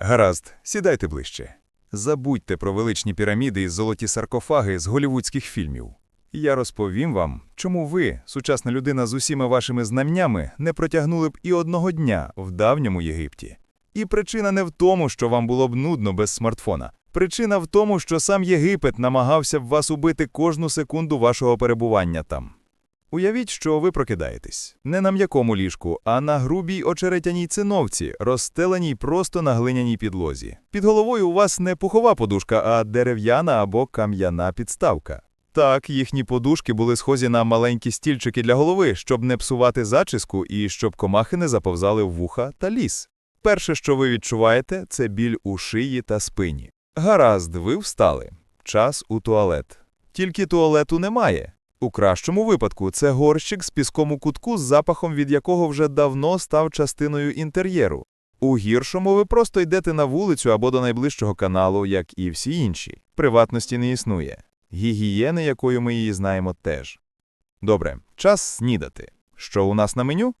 Гаразд, сідайте ближче. Забудьте про величні піраміди і золоті саркофаги з голівудських фільмів. Я розповім вам, чому ви, сучасна людина з усіма вашими знаннями, не протягнули б і одного дня в давньому Єгипті. І причина не в тому, що вам було б нудно без смартфона. Причина в тому, що сам Єгипет намагався б вас убити кожну секунду вашого перебування там. Уявіть, що ви прокидаєтесь не на м'якому ліжку, а на грубій очеретяній циновці, розстеленій просто на глиняній підлозі. Під головою у вас не пухова подушка, а дерев'яна або кам'яна підставка. Так, їхні подушки були схожі на маленькі стільчики для голови, щоб не псувати зачіску і щоб комахи не заповзали в вуха та ліс. Перше, що ви відчуваєте, це біль у шиї та спині. Гаразд, ви встали. Час у туалет. Тільки туалету немає. У кращому випадку це горщик з піском у кутку з запахом, від якого вже давно став частиною інтер'єру. У гіршому ви просто йдете на вулицю або до найближчого каналу, як і всі інші. Приватності не існує. Гігієни, якою ми її знаємо, теж. Добре, час снідати. Що у нас на меню?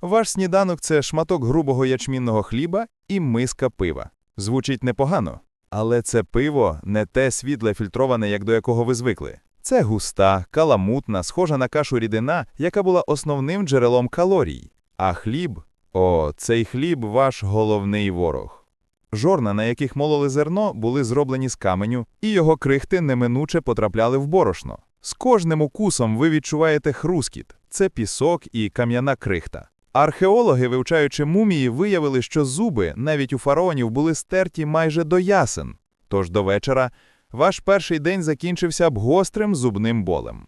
Ваш сніданок це шматок грубого ячмінного хліба і миска пива. Звучить непогано, але це пиво не те світле фільтроване, як до якого ви звикли. Це густа, каламутна, схожа на кашу рідина, яка була основним джерелом калорій. А хліб о, цей хліб ваш головний ворог. Жорна, на яких мололи зерно, були зроблені з каменю, і його крихти неминуче потрапляли в борошно. З кожним укусом ви відчуваєте хрускіт це пісок і кам'яна крихта. Археологи, вивчаючи мумії, виявили, що зуби навіть у фараонів були стерті майже до ясен. Тож до вечора ваш перший день закінчився б гострим зубним болем.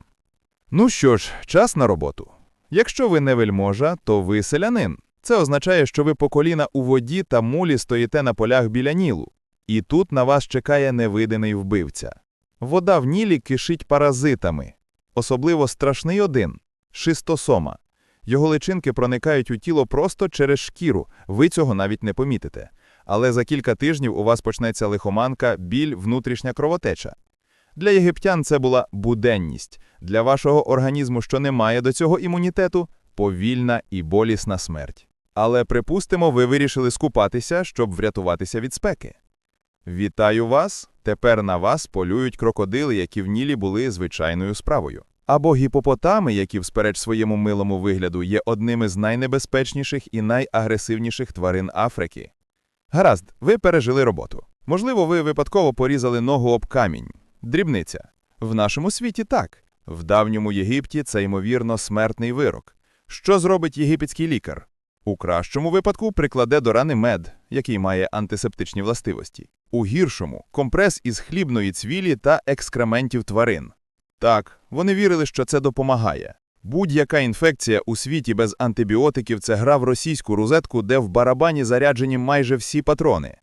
Ну що ж, час на роботу. Якщо ви не вельможа, то ви селянин. Це означає, що ви по коліна у воді та мулі стоїте на полях біля Нілу. І тут на вас чекає невидимий вбивця. Вода в Нілі кишить паразитами. Особливо страшний один – шистосома. Його личинки проникають у тіло просто через шкіру, ви цього навіть не помітите. Але за кілька тижнів у вас почнеться лихоманка, біль, внутрішня кровотеча. Для єгиптян це була буденність. Для вашого організму, що не має до цього імунітету, повільна і болісна смерть. Але, припустимо, ви вирішили скупатися, щоб врятуватися від спеки. Вітаю вас! Тепер на вас полюють крокодили, які в Нілі були звичайною справою. Або гіпопотами, які, вспереч своєму милому вигляду, є одними з найнебезпечніших і найагресивніших тварин Африки. Гаразд, ви пережили роботу. Можливо, ви випадково порізали ногу об камінь. Дрібниця. В нашому світі так. В давньому Єгипті це, ймовірно, смертний вирок. Що зробить єгипетський лікар? У кращому випадку прикладе до рани мед, який має антисептичні властивості. У гіршому компрес із хлібної цвілі та екскрементів тварин. Так, вони вірили, що це допомагає. Будь-яка інфекція у світі без антибіотиків це гра в російську рузетку, де в барабані заряджені майже всі патрони.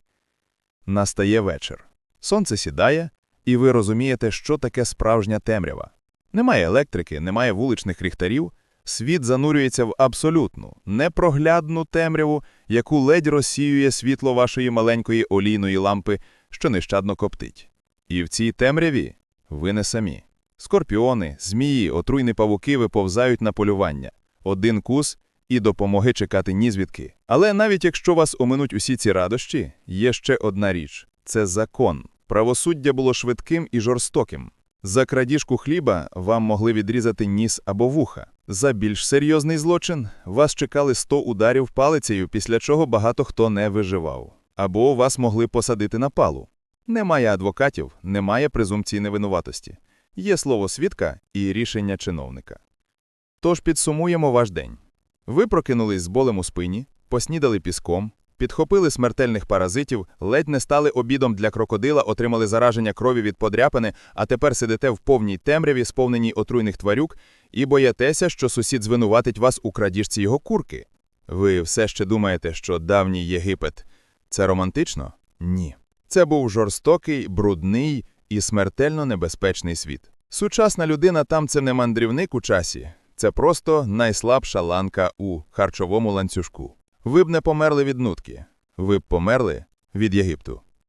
Настає вечір. Сонце сідає, і ви розумієте, що таке справжня темрява. Немає електрики, немає вуличних ліхтарів. Світ занурюється в абсолютну, непроглядну темряву, яку ледь розсіює світло вашої маленької олійної лампи, що нещадно коптить. І в цій темряві ви не самі. Скорпіони, змії, отруйні павуки виповзають на полювання. Один кус і допомоги чекати нізвідки. Але навіть якщо вас оминуть усі ці радощі, є ще одна річ – це закон. Правосуддя було швидким і жорстоким. За крадіжку хліба вам могли відрізати ніс або вуха. За більш серйозний злочин вас чекали 100 ударів палицею, після чого багато хто не виживав. Або вас могли посадити на палу. Немає адвокатів, немає презумпції невинуватості. Є слово свідка і рішення чиновника. Тож підсумуємо ваш день. Ви прокинулись з болем у спині, поснідали піском, підхопили смертельних паразитів, ледь не стали обідом для крокодила, отримали зараження крові від подряпини, а тепер сидите в повній темряві, сповненій отруйних тварюк, і боятеся, що сусід звинуватить вас у крадіжці його курки. Ви все ще думаєте, що давній Єгипет це романтично? Ні. Це був жорстокий, брудний і смертельно небезпечний світ. Сучасна людина там це не мандрівник у часі, це просто найслабша ланка у харчовому ланцюжку. Ви б не померли від нутки, ви б померли від Єгипту.